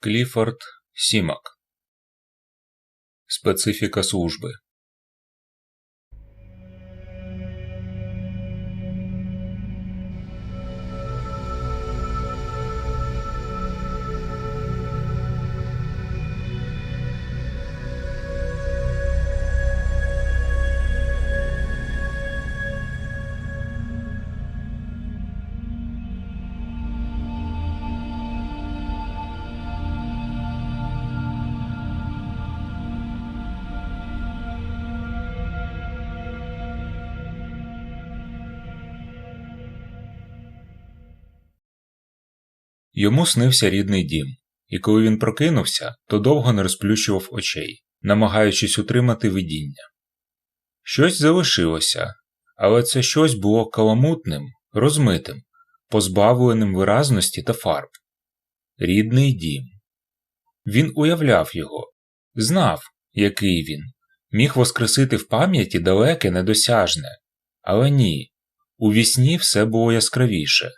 Кліфорд Сімак Специфіка служби Йому снився рідний дім, і коли він прокинувся, то довго не розплющував очей, намагаючись утримати видіння. Щось залишилося, але це щось було каламутним, розмитим, позбавленим виразності та фарб. Рідний дім. Він уявляв його, знав, який він, міг воскресити в пам'яті далеке недосяжне, але ні, у вісні все було яскравіше.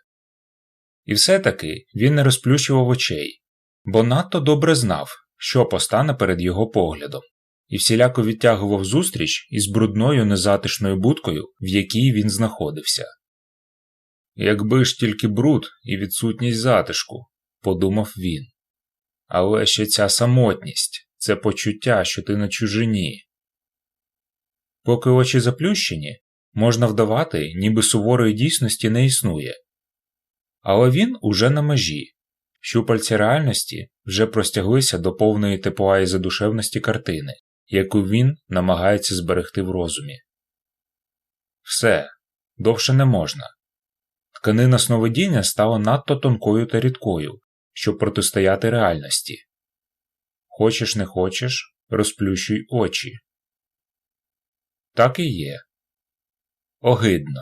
І все-таки він не розплющував очей, бо надто добре знав, що постане перед його поглядом, і всіляко відтягував зустріч із брудною незатишною будкою, в якій він знаходився. Якби ж тільки бруд і відсутність затишку, подумав він. Але ще ця самотність, це почуття, що ти на чужині. Поки очі заплющені, можна вдавати, ніби суворої дійсності не існує. Але він уже на межі. Щупальці реальності вже простяглися до повної тепла і задушевності картини, яку він намагається зберегти в розумі. Все, довше не можна. Тканина сновидіння стала надто тонкою та рідкою, щоб протистояти реальності. Хочеш не хочеш, розплющуй очі. Так і є. Огидно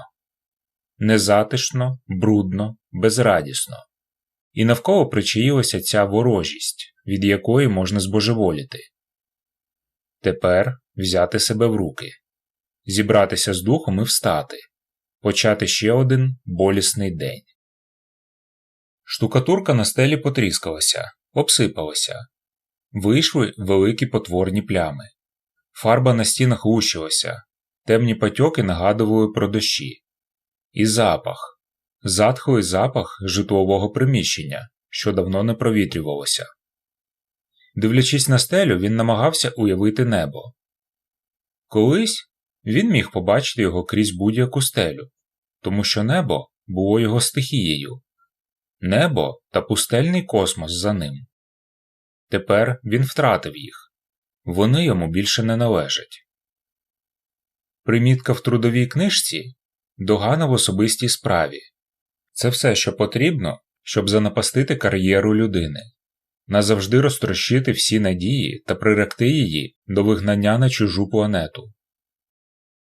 незатишно, брудно, безрадісно, і навколо причаїлася ця ворожість, від якої можна збожеволіти. Тепер взяти себе в руки, зібратися з духом і встати, почати ще один болісний день. Штукатурка на стелі потріскалася, обсипалася, вийшли великі потворні плями, фарба на стінах лущилася, темні патьоки нагадували про дощі. І запах затхлий запах житлового приміщення, що давно не провітрювалося. Дивлячись на стелю, він намагався уявити небо. Колись він міг побачити його крізь будь-яку стелю, тому що небо було його стихією, небо та пустельний космос за ним. Тепер він втратив їх вони йому більше не належать. Примітка в трудовій книжці Догана в особистій справі. Це все, що потрібно, щоб занапастити кар'єру людини, назавжди розтрощити всі надії та приректи її до вигнання на чужу планету.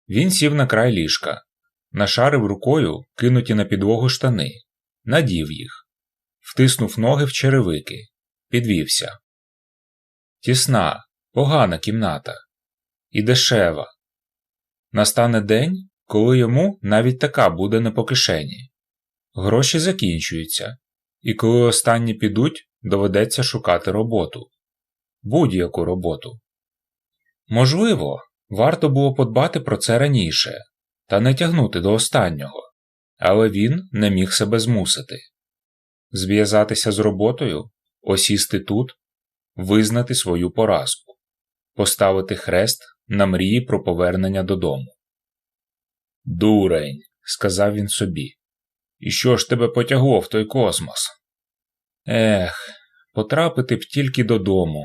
Він сів на край ліжка, нашарив рукою кинуті на підлогу штани, надів їх, втиснув ноги в черевики, підвівся. Тісна, погана кімната. І дешева. Настане день, коли йому навіть така буде не по кишені. Гроші закінчуються, і коли останні підуть, доведеться шукати роботу будь-яку роботу. Можливо, варто було подбати про це раніше та не тягнути до останнього, але він не міг себе змусити зв'язатися з роботою, осісти тут, визнати свою поразку, поставити хрест на мрії про повернення додому. Дурень, сказав він собі. І що ж тебе потягло в той космос? Ех, потрапити б тільки додому,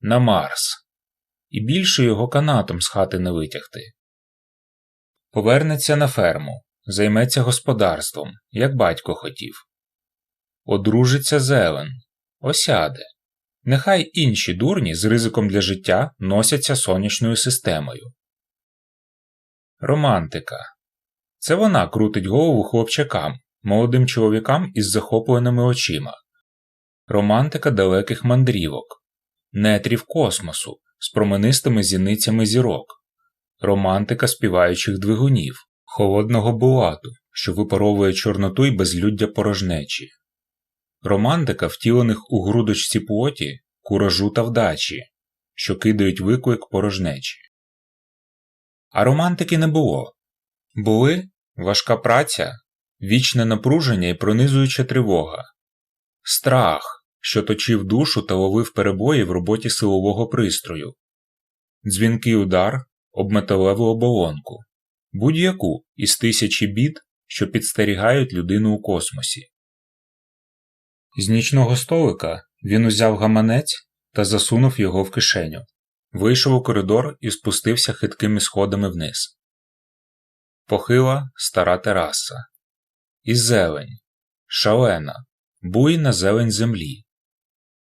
на Марс, і більше його канатом з хати не витягти. Повернеться на ферму, займеться господарством, як батько хотів. Одружиться зелен, осяде. Нехай інші дурні з ризиком для життя носяться сонячною системою. Романтика. Це вона крутить голову хлопчакам, молодим чоловікам із захопленими очима, романтика далеких мандрівок, нетрів космосу з променистими зіницями зірок, романтика співаючих двигунів, холодного булату, що випаровує чорноту й безлюддя порожнечі, романтика, втілених у грудочці плоті, куражу та вдачі, що кидають виклик порожнечі. А романтики не було. Були важка праця, вічне напруження і пронизуюча тривога, страх, що точив душу та ловив перебої в роботі силового пристрою, дзвінкий удар об металеву оболонку, будь-яку із тисячі бід, що підстерігають людину у космосі. З нічного столика він узяв гаманець та засунув його в кишеню, вийшов у коридор і спустився хиткими сходами вниз. Похила стара тераса. І зелень, шалена, буйна зелень землі,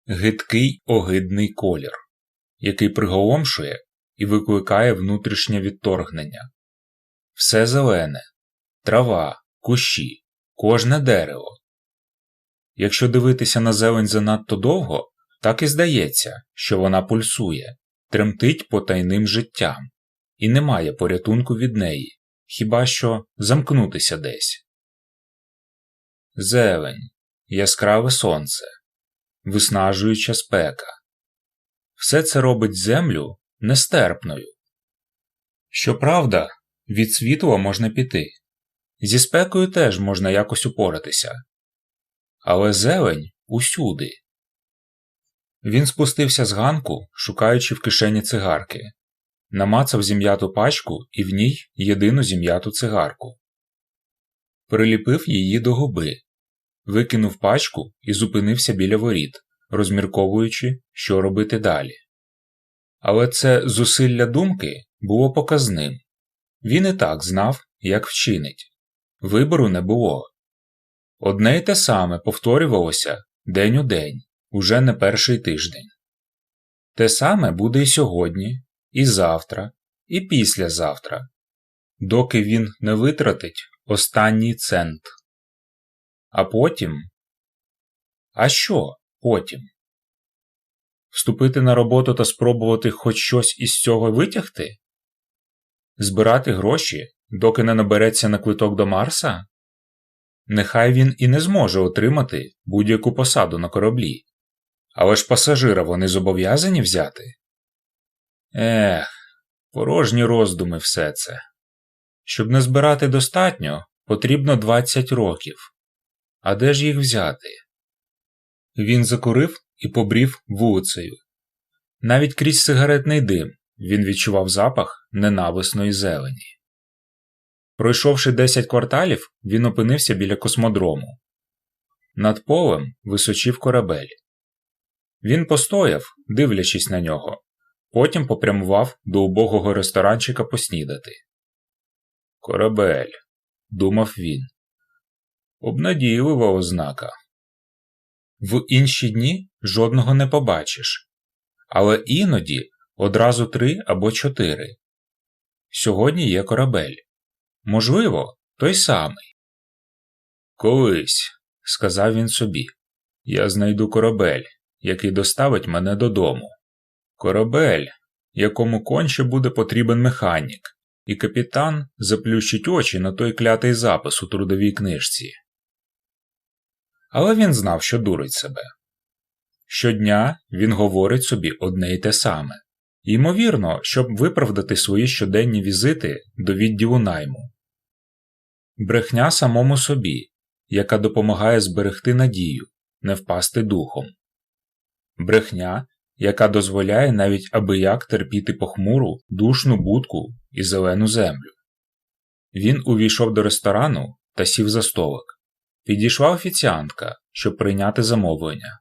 гидкий огидний колір, який приголомшує і викликає внутрішнє відторгнення. Все зелене, трава, кущі, кожне дерево. Якщо дивитися на зелень занадто довго, так і здається, що вона пульсує, тремтить потайним життям, і немає порятунку від неї, хіба що замкнутися десь. Зелень, яскраве сонце, виснажуюча спека. Все це робить землю нестерпною. Щоправда, від світла можна піти, зі спекою теж можна якось упоратися. Але зелень усюди. Він спустився з ганку, шукаючи в кишені цигарки, намацав зім'яту пачку і в ній єдину зім'яту цигарку. Приліпив її до губи, викинув пачку і зупинився біля воріт, розмірковуючи, що робити далі. Але це зусилля думки було показним він і так знав, як вчинить. Вибору не було. Одне й те саме повторювалося день у день, уже не перший тиждень. Те саме буде і сьогодні, і завтра, і післязавтра, доки він не витратить останній цент. А потім. А що потім? Вступити на роботу та спробувати хоч щось із цього витягти? Збирати гроші, доки не набереться на квиток до Марса? Нехай він і не зможе отримати будь-яку посаду на кораблі. Але ж пасажира вони зобов'язані взяти? Ех, порожні роздуми все це. Щоб не збирати достатньо, потрібно 20 років. А де ж їх взяти? Він закурив і побрів вулицею. Навіть крізь сигаретний дим він відчував запах ненависної зелені. Пройшовши 10 кварталів, він опинився біля космодрому. Над полем височив корабель. Він постояв, дивлячись на нього, потім попрямував до убогого ресторанчика поснідати. Корабель, думав він. Обнадійлива ознака. В інші дні жодного не побачиш, але іноді одразу три або чотири. Сьогодні є корабель. Можливо, той самий. Колись, сказав він собі, я знайду корабель, який доставить мене додому. Корабель, якому конче буде потрібен механік, і капітан заплющить очі на той клятий запис у трудовій книжці. Але він знав, що дурить себе. Щодня він говорить собі одне й те саме ймовірно, щоб виправдати свої щоденні візити до відділу найму. Брехня самому собі, яка допомагає зберегти надію, не впасти духом. Брехня, яка дозволяє навіть аби як терпіти похмуру, душну будку і зелену землю. Він увійшов до ресторану та сів за столик. Підійшла офіціантка, щоб прийняти замовлення.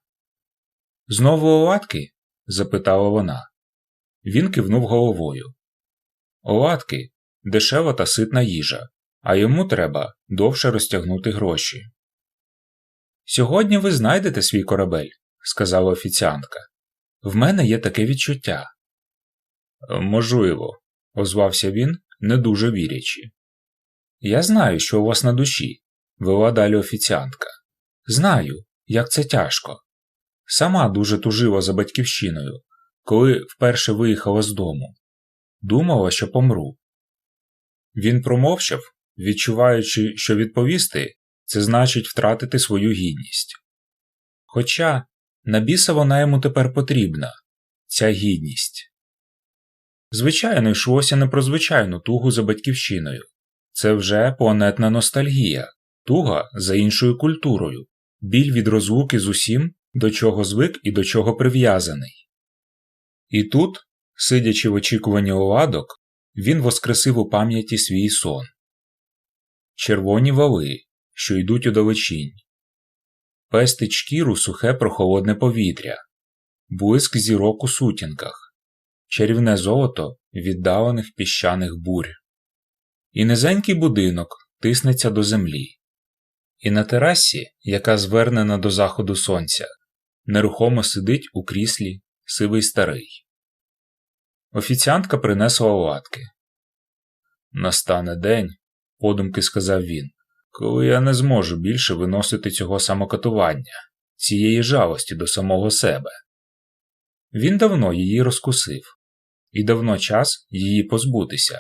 Знову оладки? запитала вона. Він кивнув головою. Оладки дешева та ситна їжа, а йому треба довше розтягнути гроші. Сьогодні ви знайдете свій корабель, сказала офіціантка. В мене є таке відчуття. Можливо, озвався він, не дуже вірячи. Я знаю, що у вас на душі, вела далі офіціантка. Знаю, як це тяжко. Сама дуже тужила за батьківщиною, коли вперше виїхала з дому. Думала, що помру. Він промовчав, відчуваючи, що відповісти це значить втратити свою гідність. Хоча на біса вона йому тепер потрібна, ця гідність. Звичайно, йшлося не про звичайну тугу за батьківщиною. Це вже планетна ностальгія, туга за іншою культурою, біль від розлуки з усім, до чого звик і до чого прив'язаний. І тут, сидячи в очікуванні оладок, він воскресив у пам'яті свій сон. Червоні вали, що йдуть у далечінь, пестить шкіру сухе прохолодне повітря, блиск зірок у сутінках, чарівне золото віддалених піщаних бурь. І низенький будинок тиснеться до землі. І на терасі, яка звернена до заходу сонця, нерухомо сидить у кріслі сивий старий. Офіціантка принесла оладки. Настане день, подумки сказав він, коли я не зможу більше виносити цього самокатування, цієї жалості до самого себе. Він давно її розкусив, і давно час її позбутися,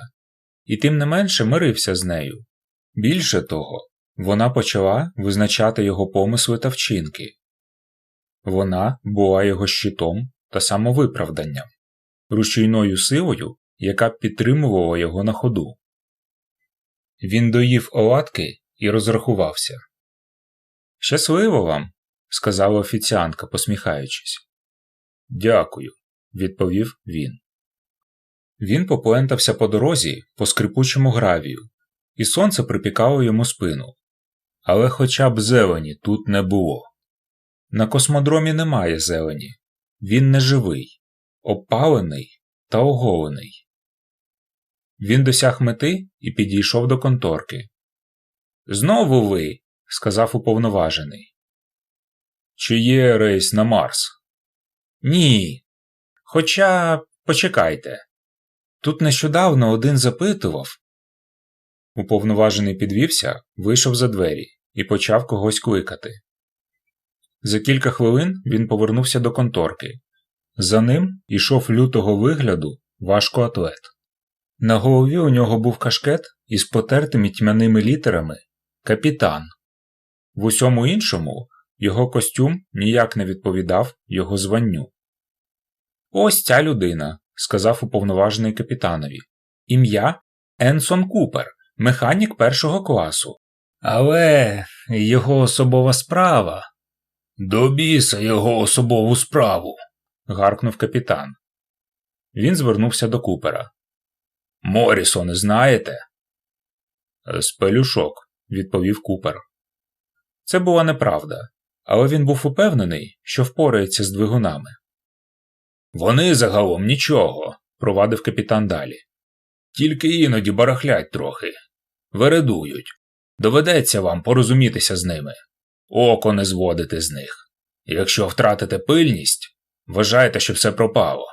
і тим не менше мирився з нею. Більше того, вона почала визначати його помисли та вчинки. Вона була його щитом та самовиправданням, рушійною силою, яка підтримувала його на ходу. Він доїв оладки і розрахувався. Щасливо вам, сказала офіціантка, посміхаючись. Дякую, відповів він. Він поплентався по дорозі по скрипучому гравію, і сонце припікало йому спину. Але хоча б зелені тут не було. На космодромі немає зелені, він не живий, опалений та оголений. Він досяг мети і підійшов до конторки. Знову ви, сказав уповноважений. Чи є рейс на Марс? Ні. Хоча почекайте. Тут нещодавно один запитував. Уповноважений підвівся, вийшов за двері і почав когось кликати. За кілька хвилин він повернувся до конторки. За ним йшов лютого вигляду важкоатлет. На голові у нього був кашкет із потертими тьмяними літерами Капітан. В усьому іншому його костюм ніяк не відповідав його званню. Ось ця людина, сказав уповноважений капітанові. Ім'я Енсон Купер, механік першого класу. Але його особова справа. До біса його особову справу. гаркнув капітан. Він звернувся до Купера. Морісоне знаєте? З пелюшок, відповів Купер. Це була неправда, але він був упевнений, що впорається з двигунами. Вони загалом нічого, провадив капітан далі. Тільки іноді барахлять трохи. Вередують. Доведеться вам порозумітися з ними, око не зводити з них. Якщо втратите пильність, вважайте, що все пропало.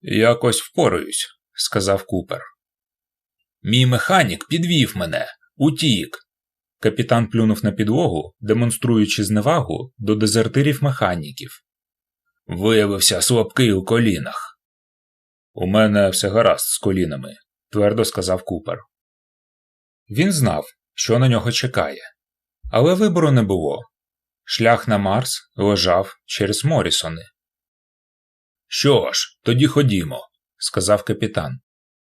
Якось впораюсь, сказав Купер. Мій механік підвів мене, утік. Капітан плюнув на підлогу, демонструючи зневагу до дезертирів механіків. Виявився слабкий у колінах. У мене все гаразд з колінами, твердо сказав Купер. Він знав, що на нього чекає, але вибору не було. Шлях на Марс лежав через Морісони. Що ж, тоді ходімо, сказав капітан.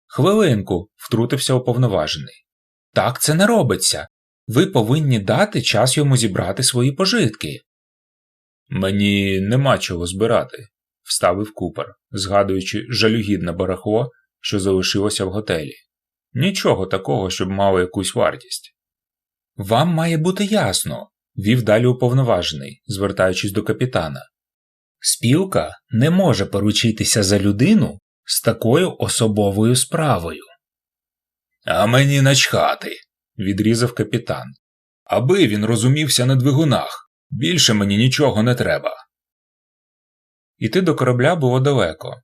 Хвилинку, втрутився уповноважений. Так це не робиться. Ви повинні дати час йому зібрати свої пожитки. Мені нема чого збирати, вставив Купер, згадуючи жалюгідне барахло, що залишилося в готелі. Нічого такого, щоб мало якусь вартість. Вам має бути ясно, вів далі уповноважений, звертаючись до капітана. Спілка не може поручитися за людину з такою особовою справою. А мені начхати, відрізав капітан. Аби він розумівся на двигунах, більше мені нічого не треба. Іти до корабля було далеко.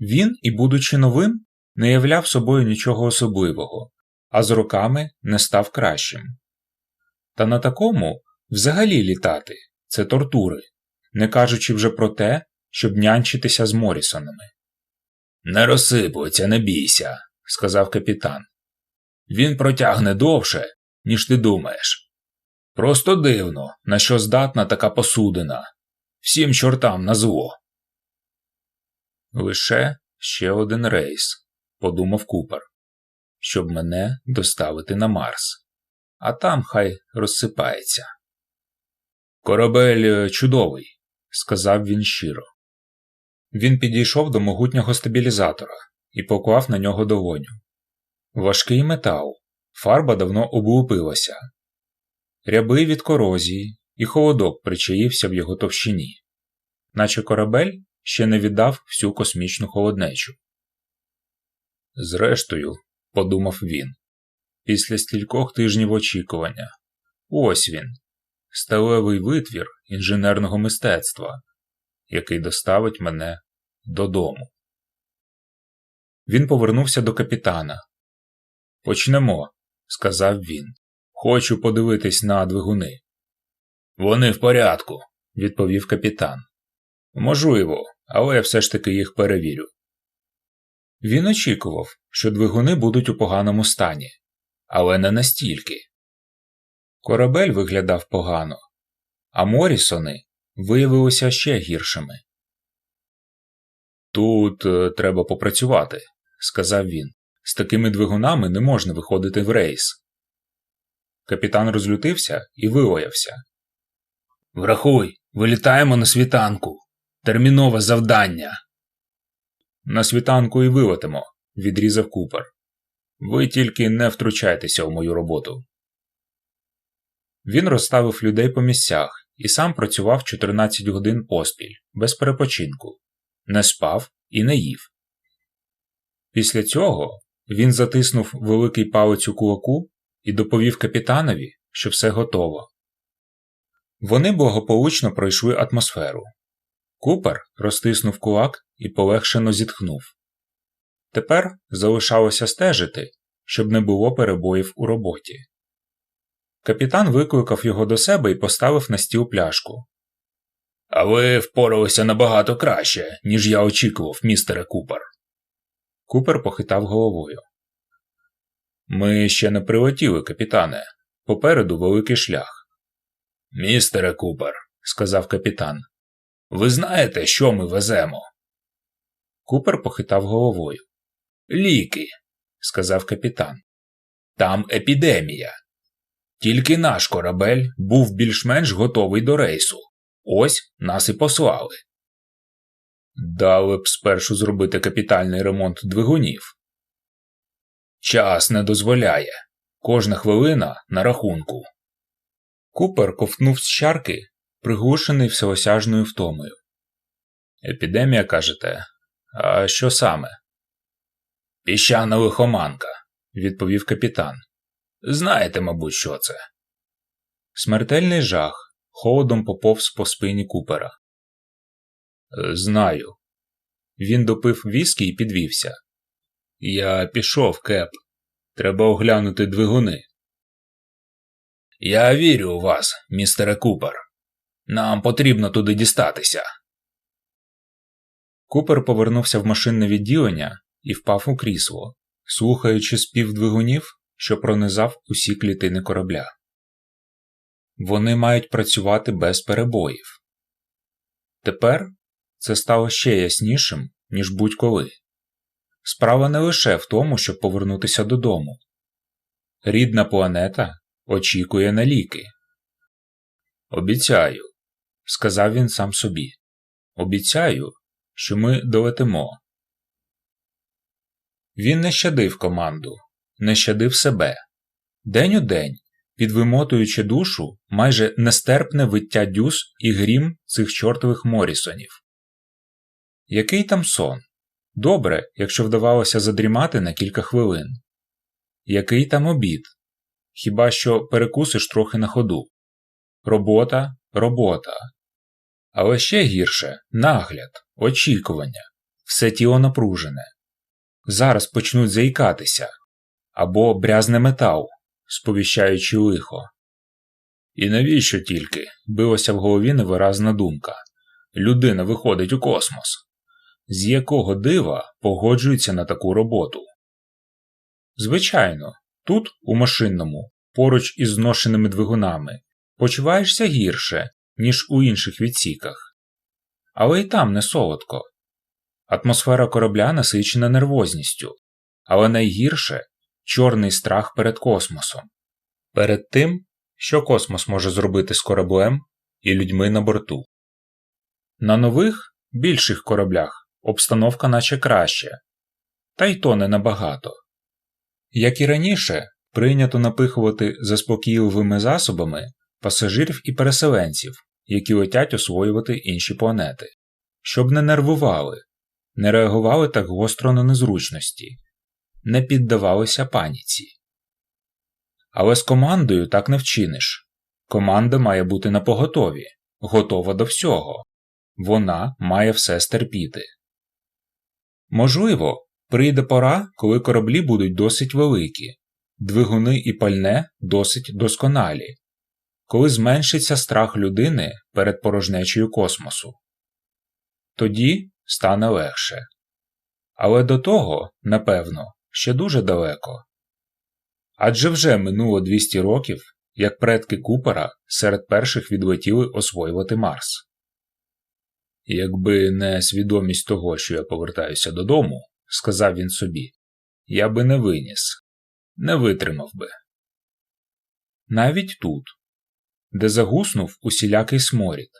Він, і, будучи новим, не являв собою нічого особливого, а з роками не став кращим. Та на такому взагалі літати це тортури, не кажучи вже про те, щоб нянчитися з Морісонами. Не розсипується, не бійся, сказав капітан. Він протягне довше, ніж ти думаєш. Просто дивно, на що здатна така посудина. Всім чортам на зло. Лише ще один рейс, подумав Купер, щоб мене доставити на Марс. А там хай розсипається. Корабель е, чудовий, сказав він щиро. Він підійшов до могутнього стабілізатора і поклав на нього долоню. Важкий метал, фарба давно облупилася, рябий від корозії, і холодок причаївся в його товщині, наче корабель ще не віддав всю космічну холоднечу. Зрештою, подумав він, після стількох тижнів очікування, ось він, сталевий витвір інженерного мистецтва, який доставить мене додому. Він повернувся до капітана. Почнемо, сказав він. Хочу подивитись на двигуни. Вони в порядку, відповів капітан. Можливо, але я все ж таки їх перевірю. Він очікував, що двигуни будуть у поганому стані, але не настільки. Корабель виглядав погано, а Морісони виявилися ще гіршими. Тут е, треба попрацювати, сказав він. З такими двигунами не можна виходити в рейс. Капітан розлютився і вилаявся. Врахуй, вилітаємо на світанку. Термінове завдання. На світанку і вилетимо, відрізав Купер. Ви тільки не втручайтеся у мою роботу. Він розставив людей по місцях і сам працював 14 годин поспіль, без перепочинку, не спав і не їв. Після цього він затиснув великий палець у кулаку і доповів капітанові, що все готово. Вони благополучно пройшли атмосферу. Купер розтиснув кулак і полегшено зітхнув. Тепер залишалося стежити, щоб не було перебоїв у роботі. Капітан викликав його до себе і поставив на стіл пляшку. А ви впоралися набагато краще, ніж я очікував, містере Купер. Купер похитав головою. Ми ще не прилетіли, капітане. Попереду великий шлях. Містере Купер, сказав капітан, ви знаєте, що ми веземо? Купер похитав головою. Ліки, сказав капітан. Там епідемія. Тільки наш корабель був більш-менш готовий до рейсу. Ось нас і послали. Дали б спершу зробити капітальний ремонт двигунів. Час не дозволяє. Кожна хвилина на рахунку. Купер ковтнув з чарки, приглушений всеосяжною втомою. Епідемія, кажете, а що саме? Піщана лихоманка, відповів капітан. Знаєте, мабуть, що це. Смертельний жах холодом поповз по спині Купера. Знаю. Він допив віскі і підвівся. Я пішов, кеп. Треба оглянути двигуни. Я вірю у вас, містере Купер. Нам потрібно туди дістатися. Купер повернувся в машинне відділення і впав у крісло, слухаючи спів двигунів, що пронизав усі клітини корабля. Вони мають працювати без перебоїв. Тепер це стало ще яснішим, ніж будь-коли. Справа не лише в тому, щоб повернутися додому. Рідна планета очікує на ліки. Обіцяю, сказав він сам собі. Обіцяю, що ми долетимо. Він не щадив команду, не щадив себе. День у день, підвимотуючи душу майже нестерпне виття дюз і грім цих чортових Морісонів. Який там сон? Добре, якщо вдавалося задрімати на кілька хвилин. Який там обід? Хіба що перекусиш трохи на ходу. Робота, робота. Але ще гірше нагляд, очікування, все тіло напружене. Зараз почнуть заїкатися або брязне метал, сповіщаючи лихо. І навіщо тільки билася в голові невиразна думка людина виходить у космос з якого дива погоджується на таку роботу. Звичайно, тут, у машинному, поруч із зношеними двигунами, почуваєшся гірше, ніж у інших відсіках. Але й там не солодко. Атмосфера корабля насичена нервозністю, але найгірше чорний страх перед космосом, перед тим, що космос може зробити з кораблем і людьми на борту. На нових, більших кораблях обстановка наче краще, та й то не набагато. Як і раніше, прийнято напихувати заспокійливими засобами пасажирів і переселенців, які летять освоювати інші планети, щоб не нервували, не реагували так гостро на незручності, не піддавалися паніці. Але з командою так не вчиниш. Команда має бути на поготові, готова до всього. Вона має все стерпіти. Можливо, прийде пора, коли кораблі будуть досить великі, двигуни і пальне досить досконалі, коли зменшиться страх людини перед порожнечею космосу. Тоді стане легше. Але до того, напевно, ще дуже далеко. Адже вже минуло 200 років, як предки Купера серед перших відлетіли освоювати Марс. Якби не свідомість того, що я повертаюся додому, сказав він собі, я би не виніс, не витримав би. Навіть тут, де загуснув усілякий сморід,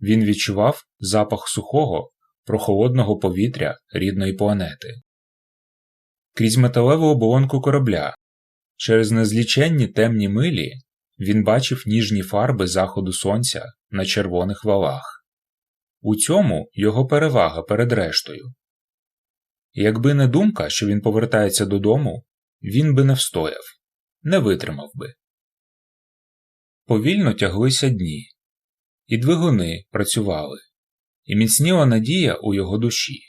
він відчував запах сухого, прохолодного повітря рідної планети. Крізь металеву оболонку корабля, через незліченні темні милі, він бачив ніжні фарби заходу сонця на червоних валах. У цьому його перевага перед рештою. Якби не думка, що він повертається додому, він би не встояв, не витримав би. Повільно тяглися дні, і двигуни працювали, і міцніла надія у його душі.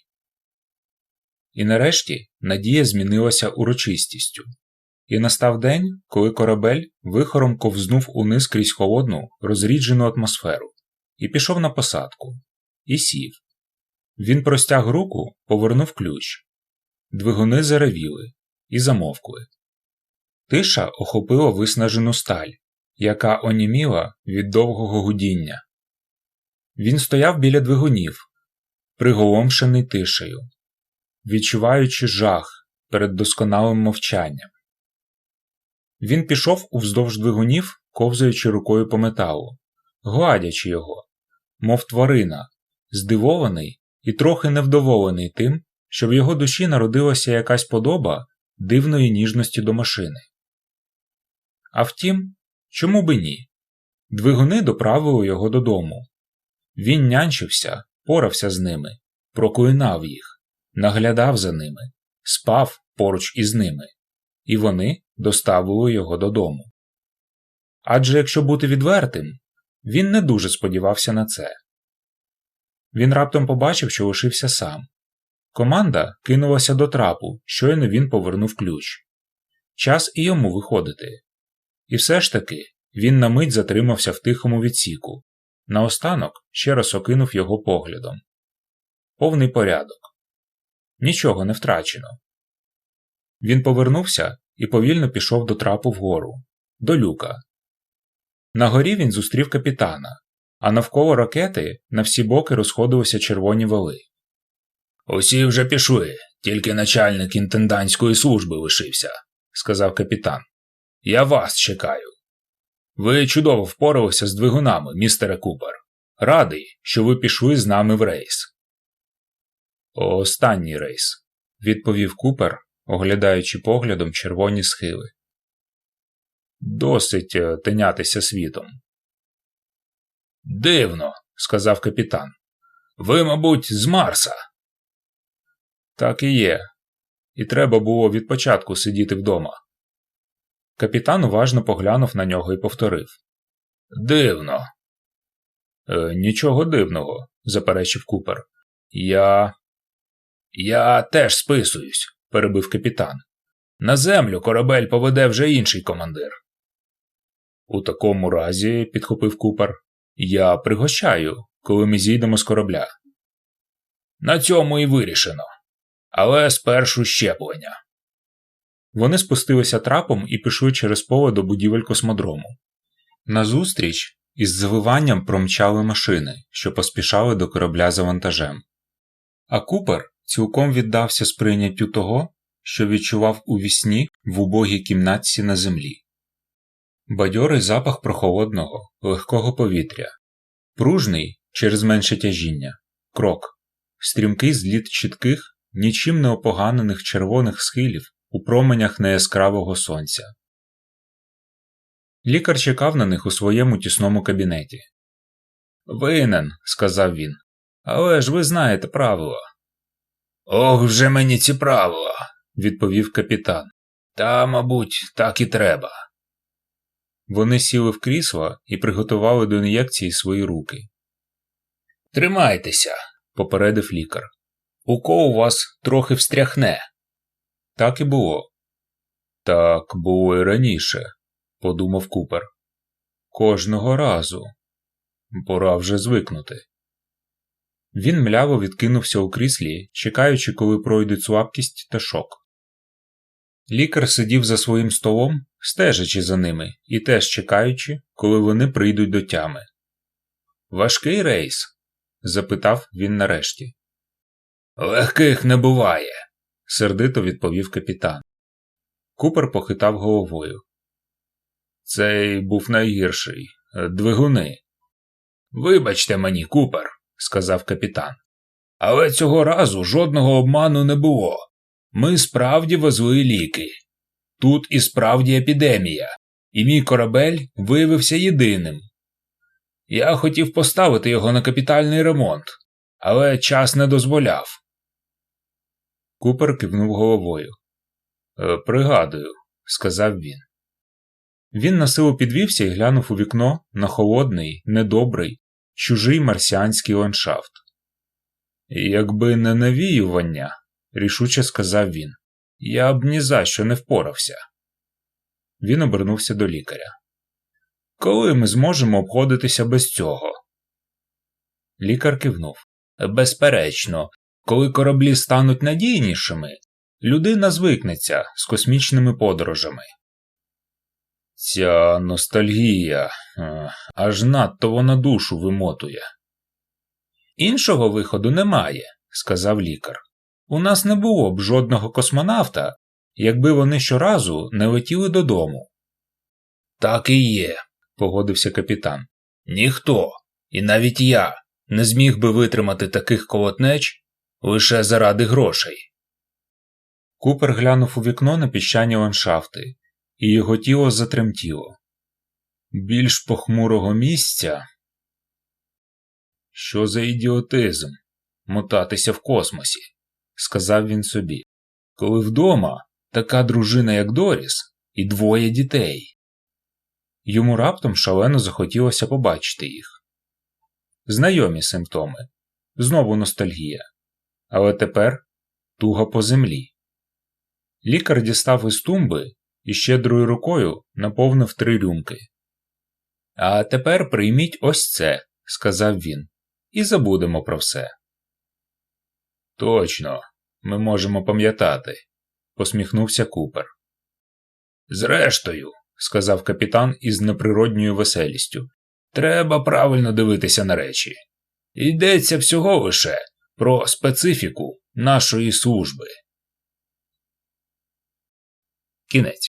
І нарешті надія змінилася урочистістю, і настав день, коли корабель вихором ковзнув униз крізь холодну, розріджену атмосферу, і пішов на посадку, і сів. Він простяг руку, повернув ключ. Двигуни заревіли і замовкли. Тиша охопила виснажену сталь, яка оніміла від довгого гудіння. Він стояв біля двигунів, приголомшений тишею, відчуваючи жах перед досконалим мовчанням. Він пішов уздовж двигунів, ковзаючи рукою по металу, гладячи його, мов тварина, здивований і трохи невдоволений тим, що в його душі народилася якась подоба дивної ніжності до машини. А втім, чому би ні? Двигуни доправили його додому. Він нянчився, порався з ними, проклинав їх, наглядав за ними, спав поруч із ними, і вони доставили його додому. Адже якщо бути відвертим, він не дуже сподівався на це. Він раптом побачив, що лишився сам. Команда кинулася до трапу, щойно він повернув ключ. Час і йому виходити. І все ж таки він на мить затримався в тихому відсіку. Наостанок ще раз окинув його поглядом. Повний порядок. Нічого не втрачено. Він повернувся і повільно пішов до трапу вгору, до люка. На горі він зустрів капітана, а навколо ракети на всі боки розходилися червоні вали. Усі вже пішли, тільки начальник інтендантської служби лишився, сказав капітан. Я вас чекаю. Ви чудово впоралися з двигунами, містере Купер. Радий, що ви пішли з нами в рейс. Останній рейс, відповів Купер, оглядаючи поглядом червоні схили. Досить е, тинятися світом. Дивно, сказав капітан. Ви, мабуть, з Марса. Так і є. І треба було від початку сидіти вдома. Капітан уважно поглянув на нього і повторив Дивно. «Е, Нічого дивного, заперечив Купер. Я. Я теж списуюсь, перебив капітан. На землю корабель поведе вже інший командир. У такому разі, підхопив Купер, я пригощаю, коли ми зійдемо з корабля. На цьому і вирішено. Але спершу щеплення. Вони спустилися трапом і пішли через поле до будівель космодрому. Назустріч із завиванням промчали машини, що поспішали до корабля за вантажем. А Купер цілком віддався сприйняттю того, що відчував у вісні в убогій кімнатці на землі. Бадьорий запах прохолодного, легкого повітря, пружний через менше тяжіння, крок, стрімкий зліт чітких, нічим не опоганених червоних схилів у променях неяскравого сонця. Лікар чекав на них у своєму тісному кабінеті. Винен, сказав він. Але ж ви знаєте правила. Ох, вже мені ці правила, відповів капітан. Та, мабуть, так і треба. Вони сіли в крісло і приготували до ін'єкції свої руки. Тримайтеся, попередив лікар. Укол у вас трохи встряхне. Так і було. Так було і раніше, подумав Купер. Кожного разу. Пора вже звикнути. Він мляво відкинувся у кріслі, чекаючи, коли пройдуть слабкість та шок. Лікар сидів за своїм столом, стежачи за ними і теж чекаючи, коли вони прийдуть до тями. Важкий рейс? запитав він нарешті. Легких не буває, сердито відповів капітан. Купер похитав головою. Цей був найгірший. Двигуни. Вибачте мені, Купер, сказав капітан. Але цього разу жодного обману не було. Ми справді везли ліки. Тут і справді епідемія, і мій корабель виявився єдиним. Я хотів поставити його на капітальний ремонт, але час не дозволяв. Купер кивнув головою. «Е, Пригадую, сказав він. Він насилу підвівся і глянув у вікно на холодний, недобрий, чужий марсіанський ландшафт. Якби не навіювання, рішуче сказав він, я б ні за що не впорався. Він обернувся до лікаря. Коли ми зможемо обходитися без цього? Лікар кивнув. Безперечно, коли кораблі стануть надійнішими, людина звикнеться з космічними подорожами. Ця ностальгія е, аж надто вона душу вимотує. Іншого виходу немає, сказав лікар. У нас не було б жодного космонавта, якби вони щоразу не летіли додому. Так і є, погодився капітан. Ніхто, і навіть я, не зміг би витримати таких колотнеч лише заради грошей. Купер глянув у вікно на піщані ландшафти, і його тіло затремтіло. Більш похмурого місця. Що за ідіотизм мотатися в космосі, сказав він собі, коли вдома така дружина, як Доріс, і двоє дітей. Йому раптом шалено захотілося побачити їх. Знайомі симптоми, знову ностальгія, але тепер туга по землі. Лікар дістав із тумби і щедрою рукою наповнив три рюмки. А тепер прийміть ось це, сказав він, і забудемо про все. Точно, ми можемо пам'ятати, посміхнувся Купер. Зрештою, сказав капітан із неприродньою веселістю, треба правильно дивитися на речі. Йдеться всього лише про специфіку нашої служби. Кінець.